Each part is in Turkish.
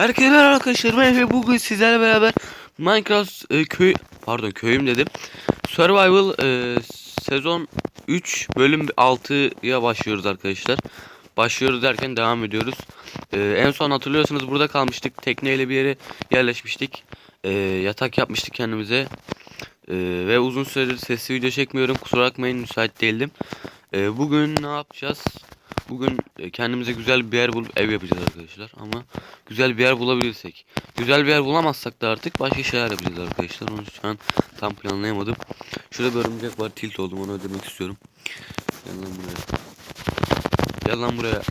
Herkese merhaba arkadaşlar ben Efe. Bugün sizlerle beraber Minecraft e, köy pardon köyüm dedim. Survival e, sezon 3 bölüm 6'ya başlıyoruz arkadaşlar. Başlıyoruz derken devam ediyoruz. E, En son hatırlıyorsanız burada kalmıştık tekneyle bir yere yerleşmiştik. E, Yatak yapmıştık kendimize. E, Ve uzun süredir sesli video çekmiyorum kusura bakmayın müsait değildim. E, Bugün ne yapacağız Bugün e, kendimize güzel bir yer bulup ev yapacağız arkadaşlar ama güzel bir yer bulabilirsek. Güzel bir yer bulamazsak da artık başka şeyler yapacağız arkadaşlar. Onu şu an tam planlayamadım. Şurada bir örümcek var tilt oldum onu ödemek istiyorum. Gel lan buraya. Gel lan buraya.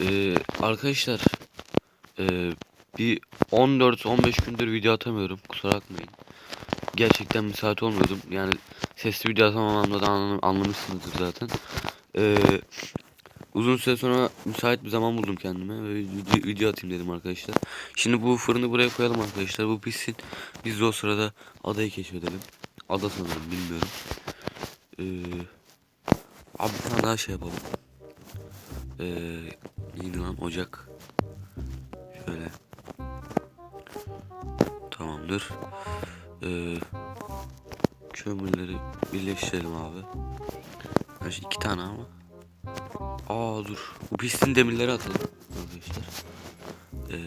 Ee, arkadaşlar ee, bir 14-15 gündür video atamıyorum kusura bakmayın. Gerçekten müsait olmuyordum. Yani sesli video atamamamda da anlam anlamışsınızdır zaten. Ee, uzun süre sonra müsait bir zaman buldum kendime ve video, video atayım dedim arkadaşlar. Şimdi bu fırını buraya koyalım arkadaşlar. Bu pişsin. Biz de o sırada adayı keşfedelim. Ada sanırım bilmiyorum. Ee, abi bir tane daha şey yapalım. Ee, neydi lan ocak. Şöyle. Tamamdır. Ee, kömürleri birleştirelim abi. Şimdi iki tane ama. Aa dur. Bu pistin demirleri atalım arkadaşlar. Ee,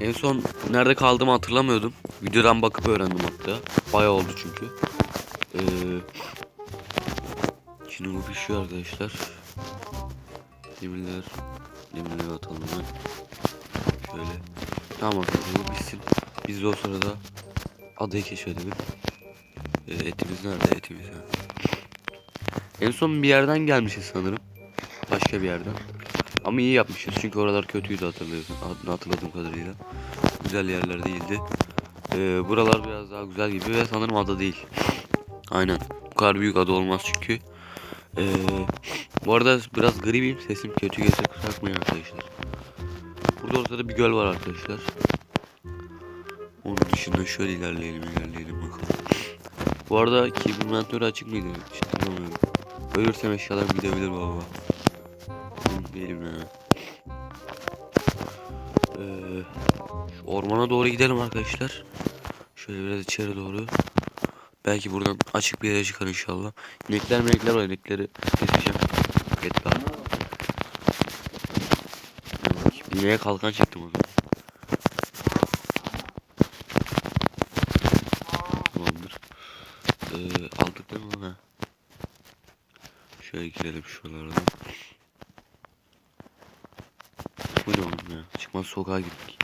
en son nerede kaldığımı hatırlamıyordum. Videodan bakıp öğrendim hatta. Bayağı oldu çünkü. Ee, şimdi bu pişiyor arkadaşlar. Demirler. Demirleri atalım ben. Şöyle. Tamam arkadaşlar bu pişsin. Biz de o sırada adayı keşfedelim. Ee, etimiz nerede? Etimiz ha. En son bir yerden gelmişiz sanırım. Başka bir yerden. Ama iyi yapmışız çünkü oralar kötüydü hatırlıyorsun. Hatırladığım kadarıyla. Güzel yerler değildi. Ee, buralar biraz daha güzel gibi ve sanırım ada değil. Aynen. Bu kadar büyük ada olmaz çünkü. Ee, bu arada biraz gribim. Sesim kötü gelse kusura bakmayın arkadaşlar. Burada ortada bir göl var arkadaşlar. Onun dışında şöyle ilerleyelim ilerleyelim bakalım. Bu arada inventörü açık mıydı? Hiç hatırlamıyorum. Ölürsem eşyalarım gidebilir baba. Değilim ya. Ee, ormana doğru gidelim arkadaşlar. Şöyle biraz içeri doğru. Belki buradan açık bir yere çıkar inşallah. İnekler menekler var inekleri keseceğim. Et var. İneğe kalkan çıktım o zaman. Tamamdır. Ee, aldık değil mi onu? Ha. Şöyle girelim şuralardan. Bu ne oğlum ya? Çıkmaz sokağa gittik.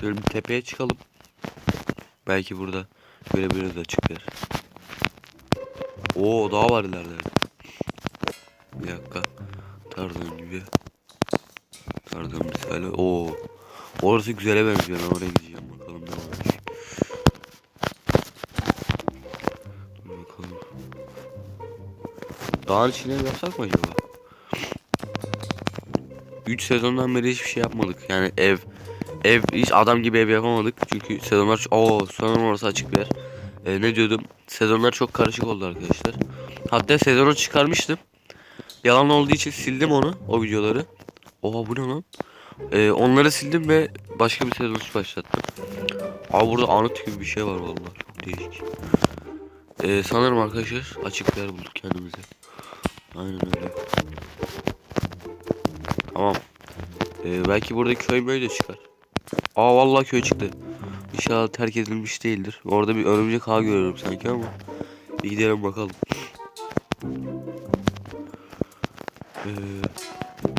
Şöyle bir tepeye çıkalım. Belki burada görebiliriz açık yer. Oo daha var ileride. Bir dakika. Tarzan gibi. Tarzan misali. Oo. Orası güzele benziyor. Ben oraya gideceğim Dağın içine yapsak mı acaba? 3 sezondan beri hiçbir şey yapmadık. Yani ev ev hiç adam gibi ev yapamadık. Çünkü sezonlar. Oo sanırım orası açık bir yer. Ee, ne diyordum? Sezonlar çok karışık oldu arkadaşlar. Hatta sezonu çıkarmıştım. Yalan olduğu için sildim onu. O videoları. Oha bu ne lan? Ee, onları sildim ve başka bir sezon başlattım. Abi burada anıt gibi bir şey var vallahi. Çok değişik. Ee, sanırım arkadaşlar açık bir yer bulduk kendimize. Aynen öyle. Tamam. Ee, belki burada köy böyle çıkar. Aa vallahi köy çıktı. İnşallah terk edilmiş değildir. Orada bir örümcek ağ görüyorum sanki ama. Bir gidelim bakalım. Ee,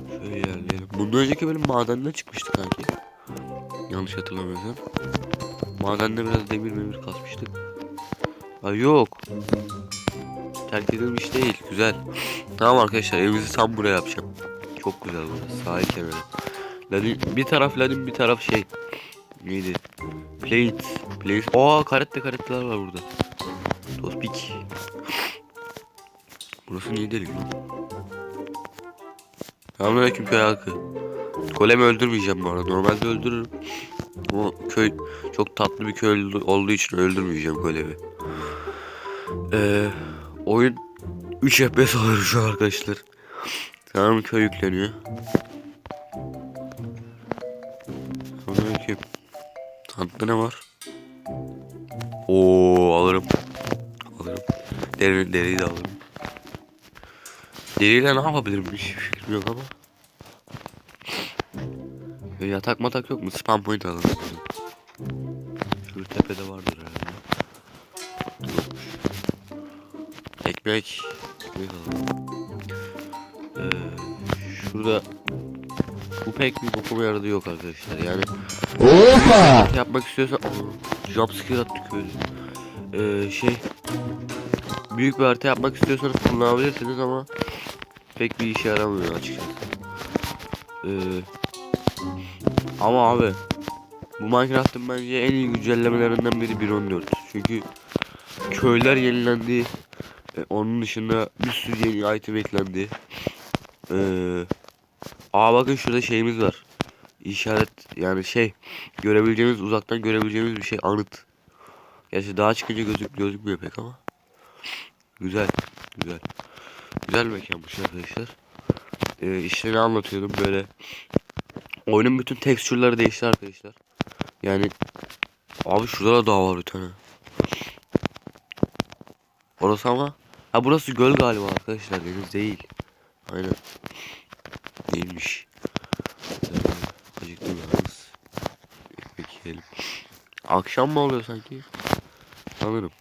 şöyle ilerleyelim. Bundan önceki bölüm madenden çıkmıştı sanki. Yanlış hatırlamıyorsam. Madende biraz demir memir kasmıştık. Ay yok. Terk edilmiş değil. Güzel. Tamam arkadaşlar evimizi tam buraya yapacağım. Çok güzel burası. Sahil kenarı. Ladin, bir taraf ladin bir taraf şey. Neydi? Plate. Plate. Aa karette karetteler var burada. Tospik. Burası niye delik lan? Selamünaleyküm köy halkı. Golemi öldürmeyeceğim bu arada. Normalde öldürürüm. Ama köy çok tatlı bir köy olduğu için öldürmeyeceğim golemi. Ee, oyun 3 FPS alıyor şu arkadaşlar. Sanırım köy yükleniyor. Selamünaleyküm. Sandıkta ne var? Oo alırım. Alırım. Deri, deriyi de alırım. Deriyle ne yapabilirim hiç fikrim yok ama. E, yatak matak yok mu? Spam point alalım. Şu tepede vardır herhalde. Ekmek. Alalım. Ee, şurada bu pek bir bokuma yaradı yok arkadaşlar yani Opa! yapmak istiyorsan jumpscare attık öyle ee, şey büyük bir harita yapmak istiyorsanız kullanabilirsiniz ama pek bir işe yaramıyor açıkçası ee, ama abi bu Minecraft'ın bence en iyi güncellemelerinden biri 1.14 çünkü köyler yenilendi onun dışında bir sürü yeni item eklendi ee, aa bakın şurada şeyimiz var işaret yani şey görebileceğimiz uzaktan görebileceğimiz bir şey anıt. Gerçi daha çıkınca gözük gözükmüyor pek ama. Güzel, güzel. Güzel mekanmış arkadaşlar. Ee, işte ne anlatıyordum böyle. Oyunun bütün tekstürleri değişti arkadaşlar. Yani abi şurada da dağ var bir tane. Orası ama ha burası göl galiba arkadaşlar deniz değil. Aynen. Değilmiş. Ee, acıktım yalnız. Ekmek yiyelim. Akşam mı oluyor sanki? Sanırım.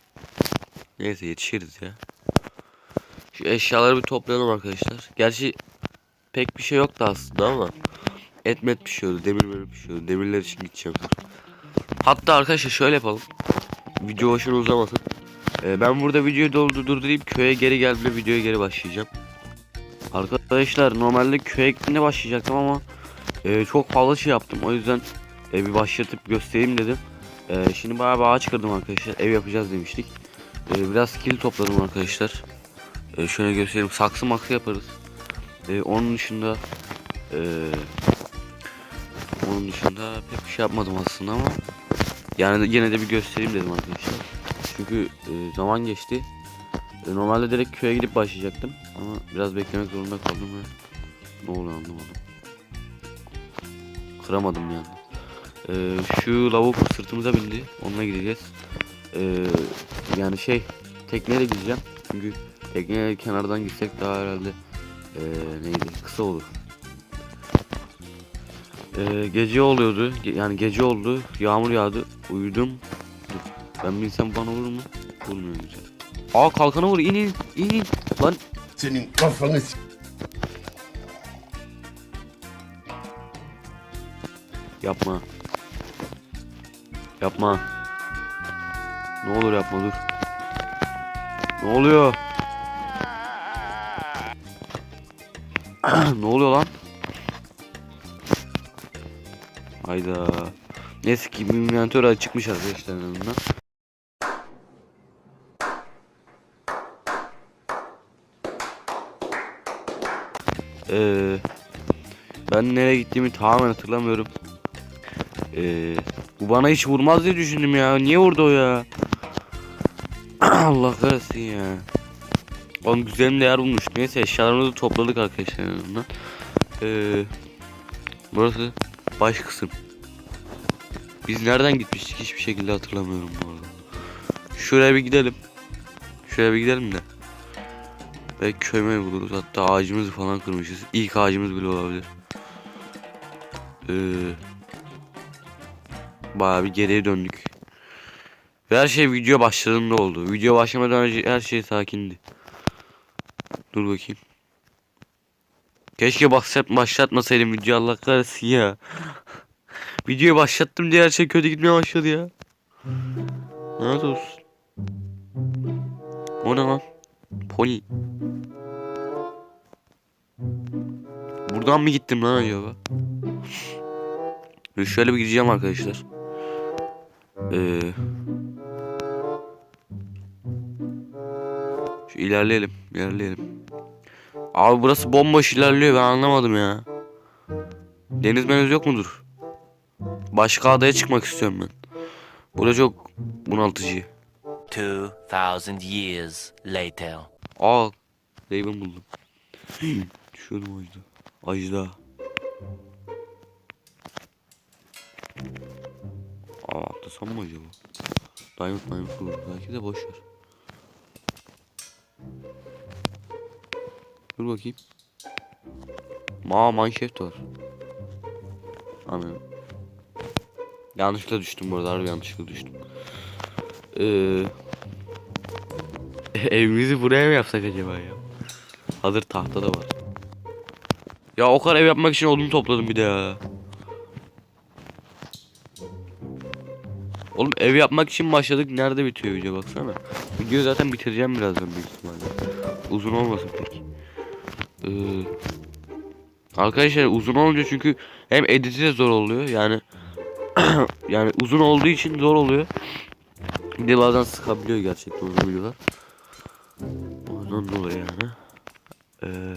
Neyse yetişiriz ya. Şu eşyaları bir toplayalım arkadaşlar. Gerçi pek bir şey yoktu aslında ama etmet pişiyordu, demir memir pişiyordu. Demirler için gideceğim. Hatta arkadaşlar şöyle yapalım. Video hoşuna uzamasın. Ee, ben burada videoyu doldu durdurayım. Köye geri geldiğimde videoya geri başlayacağım. Arkadaşlar normalde köye gittiğinde başlayacaktım ama e, çok fazla şey yaptım. O yüzden e, bir başlatıp göstereyim dedim. E, şimdi bayağı bir ağaç kırdım arkadaşlar. Ev yapacağız demiştik. E, biraz kil topladım arkadaşlar. E, şöyle göstereyim. Saksı maksı yaparız. E, onun dışında e, onun dışında pek bir şey yapmadım aslında ama yani yine de bir göstereyim dedim arkadaşlar. Çünkü e, zaman geçti. E, Normalde direkt köye gidip başlayacaktım ama biraz beklemek zorunda kaldım ve ne oluyor anlamadım. Kıramadım yani. E, şu lavuk sırtımıza bindi. Onunla gideceğiz. E, yani şey tekneyle gideceğim. Çünkü tekneyle kenardan gitsek daha herhalde e, neydi kısa olur. E, gece oluyordu. Yani gece oldu. Yağmur yağdı. Uyudum. Ben bilsem bana olur mu? Vurmuyor güzel. Aa kalkana vur in in in in. Lan Senin kafanı yapma. Yapma. Ne olur yapma dur. Ne oluyor? ne oluyor lan? Hayda. Neyse ki inventör açıkmış arkadaşlar en Ee, ben nereye gittiğimi tamamen hatırlamıyorum. Ee, bu bana hiç vurmaz diye düşündüm ya. Niye vurdu o ya? Allah kahretsin ya. Oğlum güzelim değer bulmuş. Neyse eşyalarımızı topladık arkadaşlar. Ee, burası baş kısım. Biz nereden gitmiştik hiçbir şekilde hatırlamıyorum bu arada. Şuraya bir gidelim. Şuraya bir gidelim de. Belki köyme buluruz. Hatta ağacımızı falan kırmışız. İlk ağacımız bile olabilir. Ee, bayağı bir geriye döndük. Ve her şey video başladığında oldu. Video başlamadan önce her şey sakindi. Dur bakayım. Keşke başlat başlatmasaydım video Allah kahretsin ya. Videoyu başlattım diye her şey kötü gitmeye başladı ya. Lanet olsun. O ne lan? Pony. Buradan mı gittim lan acaba? Şöyle bir gideceğim arkadaşlar. Ee, şu ilerleyelim, ilerleyelim. Abi burası bomboş ilerliyor ben anlamadım ya. Deniz meniz yok mudur? Başka adaya çıkmak istiyorum ben. Burası çok bunaltıcı. 2,000 years later. Aa, Raven buldum. Düşüyordum Ajda. Ajda. Aa atlasam mı acaba? Diamond Diamond olur. Belki de boş ver. Dur bakayım. Ma manşet var. Anladım. Yanlışlıkla düştüm bu arada yanlışlıkla düştüm. Ee, evimizi buraya mı yapsak acaba ya? Hazır tahta da var. Ya o kadar ev yapmak için odun topladım bir de ya. Oğlum ev yapmak için başladık. Nerede bitiyor video baksana. Videoyu zaten bitireceğim birazdan büyük ihtimalle. Uzun olmasın pek. Ee, arkadaşlar uzun olunca çünkü hem editi de zor oluyor. Yani yani uzun olduğu için zor oluyor. Bir de bazen sıkabiliyor gerçekten uzun videolar. Ondan dolayı yani. Ee,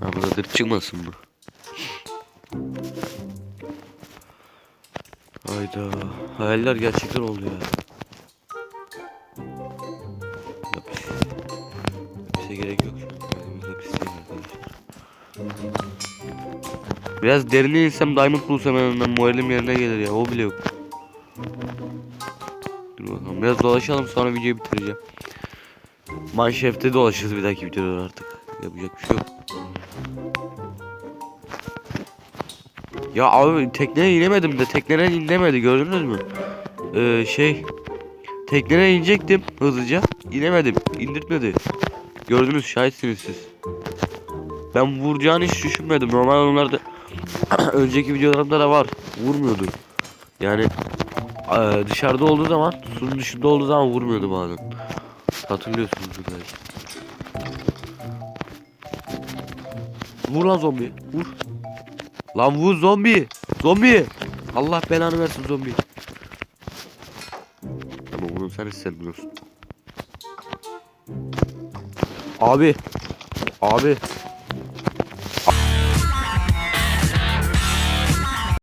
ha burada dır çıkmasın mı? Hayda. Hayaller gerçekten oldu ya. Lapis. Lapis'e gerek yok. Biraz derine insem diamond bulsam en azından moralim yerine gelir ya. O bile yok. Biraz dolaşalım sonra videoyu bitireceğim. Manşefte dolaşırız bir dahaki videoda artık. Yapacak bir şey yok. Ya abi tekneye inemedim de tekneden inemedi gördünüz mü? Ee, şey tekneye inecektim hızlıca inemedim indirtmedi. Gördünüz şahitsiniz siz. Ben vuracağını hiç düşünmedim. Normal onlarda önceki videolarımda da var. Vurmuyordu. Yani dışarıda olduğu zaman suyun dışında olduğu zaman vurmuyordu bazen. Hatırlıyorsunuz belki. Vur lan zombi. Vur. Lan vur zombi. Zombi. Allah belanı versin zombi. Ama bunu sen hissetmiyorsun. Abi. Abi.